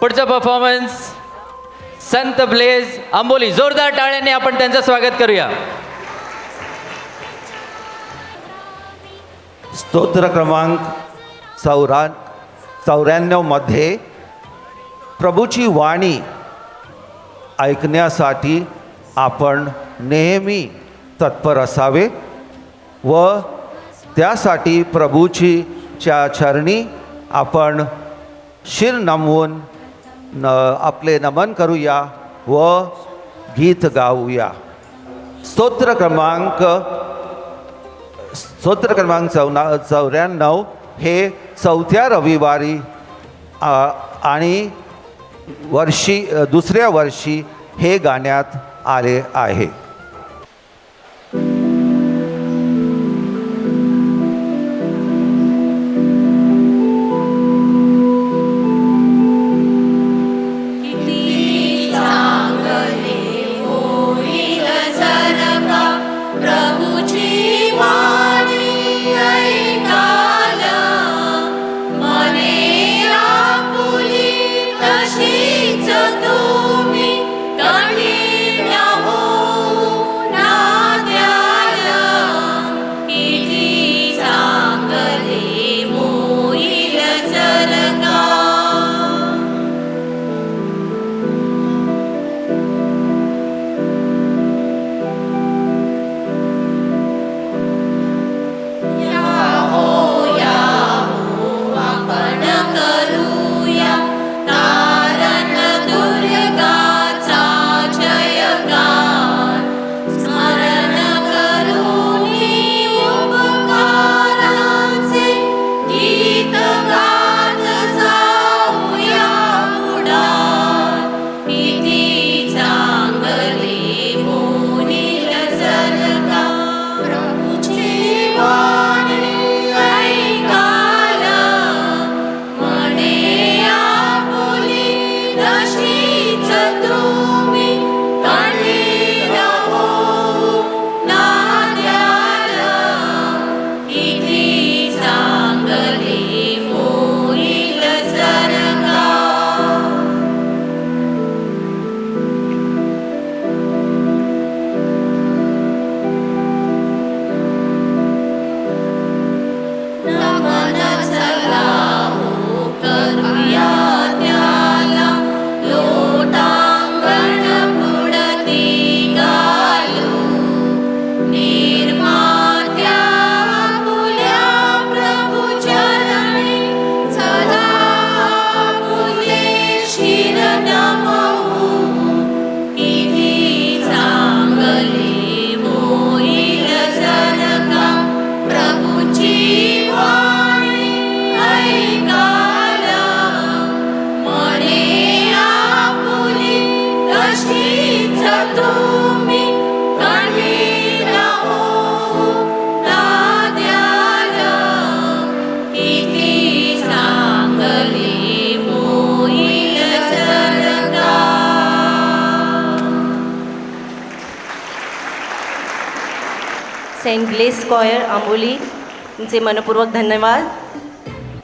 पुढचा परफॉर्मन्स संत ब्लेज आंबोली जोरदार टाळ्यांनी आपण त्यांचं स्वागत करूया. स्तोत्र क्रमांक चौरा चौऱ्याण्णवमध्ये प्रभूची वाणी ऐकण्यासाठी आपण नेहमी तत्पर असावे व त्यासाठी प्रभूची च्या चरणी आपण शिर नमवून न आपले नमन करूया व गीत गाऊया. स्तोत्र क्रमांक स्तोत्र क्रमांक चौना चौऱ्याण्णव हे चौथ्या रविवारी आणि वर्षी दुसऱ्या वर्षी हे गाण्यात आले आहे. सेंट ग्लेस स्कॉयर आंबोली तुमचे मनपूर्वक धन्यवाद.